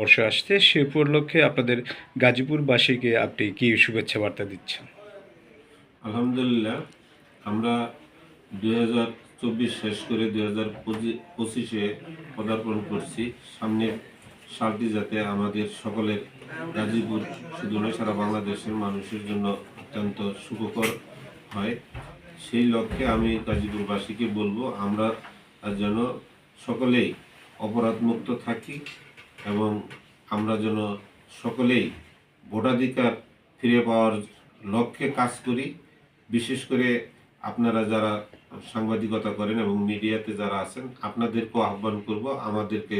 বর্ষ আসছে। সে উপলক্ষে আপনাদের গাজীপুরবাসীকে আপনি কি শুভেচ্ছা বার্তা দিচ্ছেন? আলহামদুলিল্লাহ, আমরা দুই চব্বিশ শেষ করে দুই হাজার পঁচিশে পদার্পণ করছি। সামনের সালটি যাতে আমাদের সকলের গাজীপুর, শুধু নয়, সারা বাংলাদেশের মানুষের জন্য অত্যন্ত সুখকর হয়। সেই লক্ষ্যে আমি গাজীপুরবাসীকে বলব, আমরা যেন সকলেই অপরাধমুক্ত থাকি। এবং আমরা যেন সকলেই ভোটাধিকার ফিরে পাওয়ার লক্ষ্যে কাজ করি। বিশেষ করে আপনারা যারা সাংবাদিকতা করেন এবং মিডিয়াতে যারা আছেন, আপনাদেরকেও আহ্বান করব আমাদেরকে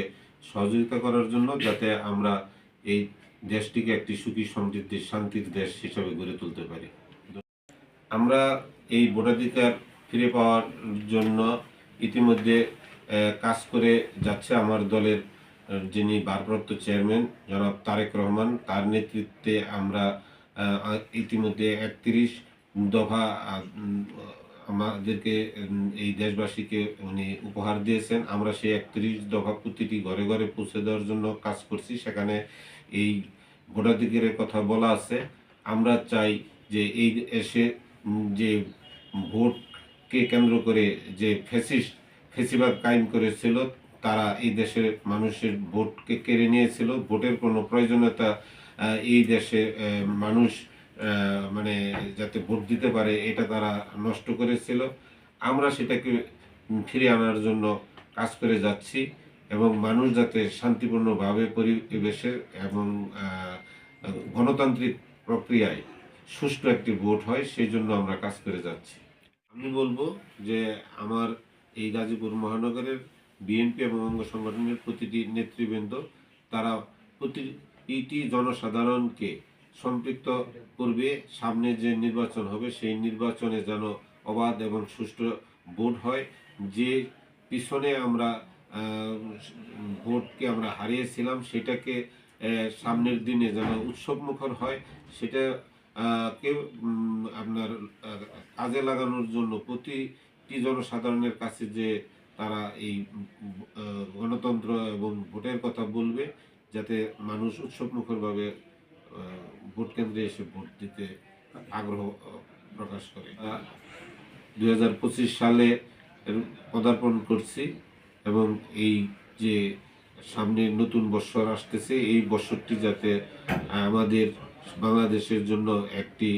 সহযোগিতা করার জন্য যাতে আমরা এই দেশটিকে একটি সুখী, সমৃদ্ধি, শান্তির দেশ হিসাবে গড়ে তুলতে পারি। আমরা এই ভোটাধিকার ফিরে পাওয়ার জন্য ইতিমধ্যে কাজ করে যাচ্ছে আমার দলের যিনি ভারপ্রাপ্ত চেয়ারম্যান, জনাব তারেক রহমান, তার নেতৃত্বে আমরা ইতিমধ্যে একত্রিশ দফা আমাদেরকে এই দেশবাসীকে উনি উপহার দিয়েছেন। আমরা সেই একত্রিশ দফা প্রতিটি ঘরে ঘরে পৌঁছে দেওয়ার জন্য কাজ করছি। সেখানে এই ভোটাধিকারের কথা বলা আছে। আমরা চাই যে এই এসে যে ভোটকে কেন্দ্র করে যে ফেসিস্ট ফেসিবাদ কায়েম করেছিল তারা এই দেশের মানুষের ভোটকে কেড়ে নিয়েছিল। ভোটের কোনো প্রয়োজনীয়তা এই দেশে মানুষ মানে যাতে ভোট দিতে পারে, এটা তারা নষ্ট করেছিল। আমরা সেটাকে ফিরে আনার জন্য কাজ করে যাচ্ছি এবং মানুষ যাতে শান্তিপূর্ণভাবে পরিবেশে এবং গণতান্ত্রিক প্রক্রিয়ায় সুষ্ঠু একটি ভোট হয় সেই জন্য আমরা কাজ করে যাচ্ছি। আমি বলব যে আমার এই গাজীপুর মহানগরের বিএনপি এবং অঙ্গ সংগঠনের প্রতিটি নেতৃবৃন্দ তারা প্রতিটি জনসাধারণকে সম্পৃক্ত করবে। সামনে যে নির্বাচন হবে সেই নির্বাচনে যেন অবাধ এবং সুষ্ঠু ভোট হয়। যে পিছনে আমরা ভোটকে আমরা হারিয়েছিলাম সেটাকে সামনের দিনে যেন উৎসব মুখর হয় সেটা আহ, কে আপনার কাজে লাগানোর জন্য প্রতিটি জনসাধারণের কাছে যে তারা এই গণতন্ত্র এবং ভোটের কথা বলবে যাতে মানুষ উৎসব মুখরভাবে আহ, ভোট কেন্দ্রে এসে ভোট দিতে আগ্রহ প্রকাশ করে। দুই হাজার পঁচিশ সালে পদার্পণ করছি এবং এই যে সামনে নতুন বৎসর আসতেছে এই বৎসরটি যাতে আমাদের বাংলাদেশের জন্য একটি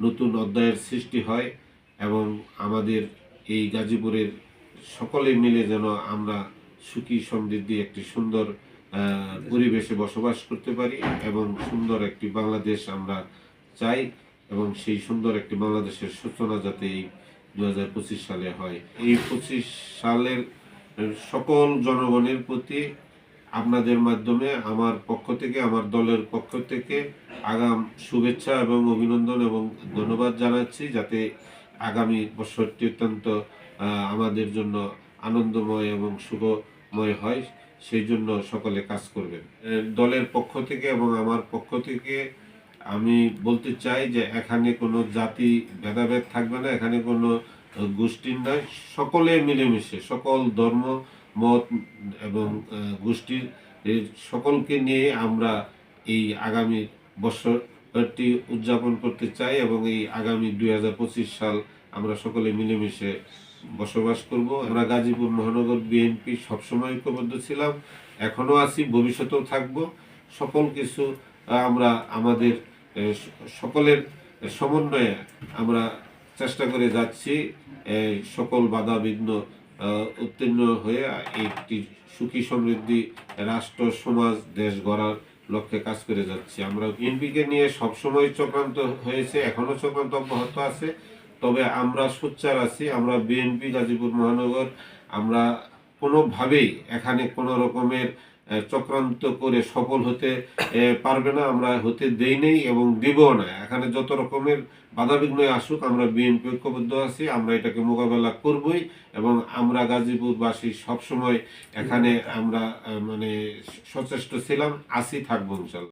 নতুন অধ্যায়ের সৃষ্টি হয় এবং আমাদের এই গাজীপুরের সকলে মিলে যেন আমরা সুখী, সমৃদ্ধি একটি সুন্দর পরিবেশে বসবাস করতে পারি এবং সুন্দর একটি বাংলাদেশ আমরা চাই এবং সেই সুন্দর একটি বাংলাদেশের সূচনা যাতে এই দু হাজার পঁচিশ সালে হয়। এই পঁচিশ সালের সকল জনগণের প্রতি আপনাদের মাধ্যমে, আমার পক্ষ থেকে, আমার দলের পক্ষ থেকে আগাম শুভেচ্ছা এবং অভিনন্দন এবং ধন্যবাদ জানাচ্ছি যাতে আগামী বছরটি অত্যন্ত আমাদের জন্য আনন্দময় এবং শুভময় হয়, সেই জন্য সকলে কাজ করবেন। দলের পক্ষ থেকে এবং আমার পক্ষ থেকে আমি বলতে চাই যে এখানে কোনো জাতি ভেদাভেদ থাকবে না, এখানে কোনো গোষ্ঠীর নয়, সকলে মিলেমিশে, সকল ধর্ম, মত এবং গোষ্ঠীর সকলকে নিয়ে আমরা এই আগামী বছরটি উদযাপন করতে চাই এবং এই আগামী দুই হাজার পঁচিশ সাল আমরা সকলে মিলেমিশে বসবাস করব। আমরা গাজীপুর মহানগর বিএনপি সবসময় ঐক্যবদ্ধ ছিলাম, এখনও আছি, ভবিষ্যতেও থাকব। সকল কিছু আমরা আমাদের সকলের সমন্বয়ে আমরা চেষ্টা করে যাচ্ছি সকল বাধা বিঘ্ন উত্তীর্ণ হয়ে একটি সুখী সমৃদ্ধি রাষ্ট্র, সমাজ, দেশ গড়ার লক্ষ্যে কাজ করে যাচ্ছি। আমরা বিএনপিকে নিয়ে সবসময় চক্রান্ত হয়েছে, এখনও চক্রান্ত অব্যাহত আছে। তবে আমরা সোচ্চার আছি, আমরা বিএনপি গাজীপুর মহানগর, আমরা কোনোভাবেই এখানে কোনো রকমের চক্রান্ত করে সফল হতে পারবে না, আমরা হতে দেই নেই এবং দিব না। এখানে যত রকমের বাধাবিঘ্ন আসুক, আমরা বিএনপি ঐক্যবদ্ধ আছি, আমরা এটাকে মোকাবেলা করবই এবং আমরা গাজীপুরবাসী সবসময় এখানে আমরা মানে সচেষ্ট ছিলাম, আছি, থাকব ইনশাল্লাহ।